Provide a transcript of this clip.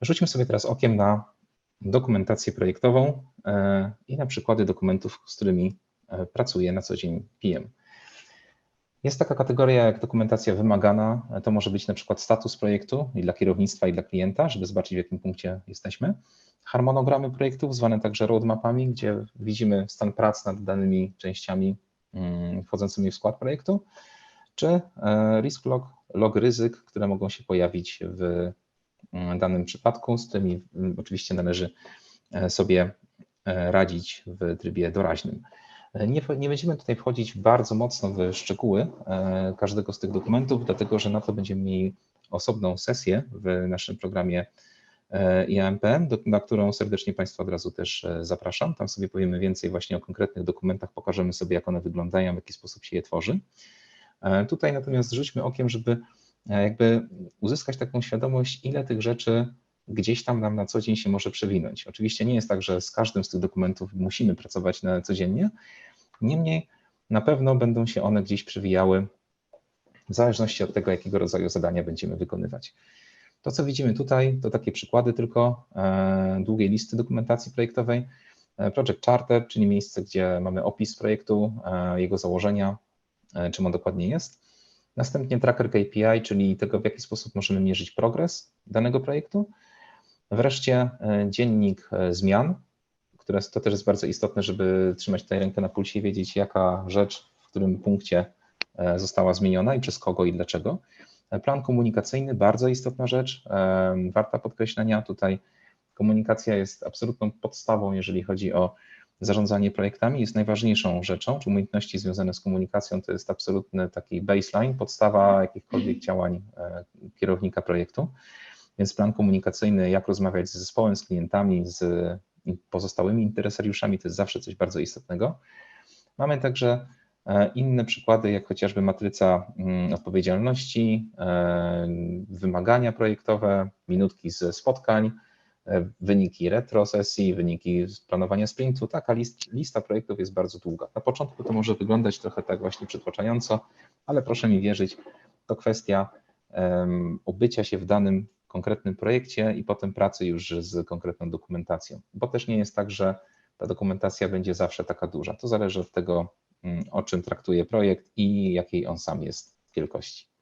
Rzućmy sobie teraz okiem na dokumentację projektową i na przykłady dokumentów, z którymi pracuje na co dzień PM. Jest taka kategoria jak dokumentacja wymagana. To może być na przykład status projektu i dla kierownictwa, i dla klienta, żeby zobaczyć, w jakim punkcie jesteśmy. Harmonogramy projektów, zwane także roadmapami, gdzie widzimy stan prac nad danymi częściami mm, wchodzącymi w skład projektu, czy e, risk log, log ryzyk, które mogą się pojawić w danym przypadku, z którymi mm, oczywiście należy e, sobie e, radzić w trybie doraźnym. Nie, nie, będziemy tutaj wchodzić bardzo mocno w szczegóły e, każdego z tych dokumentów, dlatego że na to będziemy mieli osobną sesję w naszym programie e, IAMPM, na którą serdecznie Państwa od razu też e, zapraszam. Tam sobie powiemy więcej właśnie o konkretnych dokumentach, pokażemy sobie, jak one wyglądają, w jaki sposób się je tworzy. Tutaj natomiast rzućmy okiem, żeby jakby uzyskać taką świadomość, ile tych rzeczy gdzieś tam nam na co dzień się może przewinąć. Oczywiście nie jest tak, że z każdym z tych dokumentów musimy pracować na codziennie, niemniej na pewno będą się one gdzieś przewijały w zależności od tego, jakiego rodzaju zadania będziemy wykonywać. To, co widzimy tutaj, to takie przykłady tylko e, długiej listy dokumentacji projektowej. E, Project Charter, czyli miejsce, gdzie mamy opis projektu, e, jego założenia, czym on dokładnie jest. Następnie tracker KPI, czyli tego, w jaki sposób możemy mierzyć progres danego projektu. Wreszcie e, dziennik e, zmian, które to też jest bardzo istotne, żeby trzymać tutaj rękę na pulsie i wiedzieć, jaka rzecz w którym punkcie e, została zmieniona i przez kogo i dlaczego. Plan komunikacyjny, bardzo istotna rzecz, warta podkreślenia. Tutaj komunikacja jest absolutną podstawą, jeżeli chodzi o zarządzanie projektami, jest najważniejszą rzeczą, czy umiejętności związane z komunikacją to jest absolutny taki baseline, podstawa jakichkolwiek działań kierownika projektu. Więc plan komunikacyjny, jak rozmawiać z zespołem, z klientami, z pozostałymi interesariuszami, to jest zawsze coś bardzo istotnego. Mamy także e, inne przykłady, jak chociażby matryca mm, odpowiedzialności, e, wymagania projektowe, minutki ze spotkań, e, wyniki retro sesji, wyniki planowania sprintu. Taka list, lista projektów jest bardzo długa. Na początku to może wyglądać trochę tak właśnie przytłaczająco, ale proszę mi wierzyć, to kwestia um, obycia się w danym konkretnym projekcie i potem pracy już z konkretną dokumentacją, bo też nie jest tak, że ta dokumentacja będzie zawsze taka duża. To zależy od tego, mm, o czym traktuje projekt i jakiej on sam jest wielkości.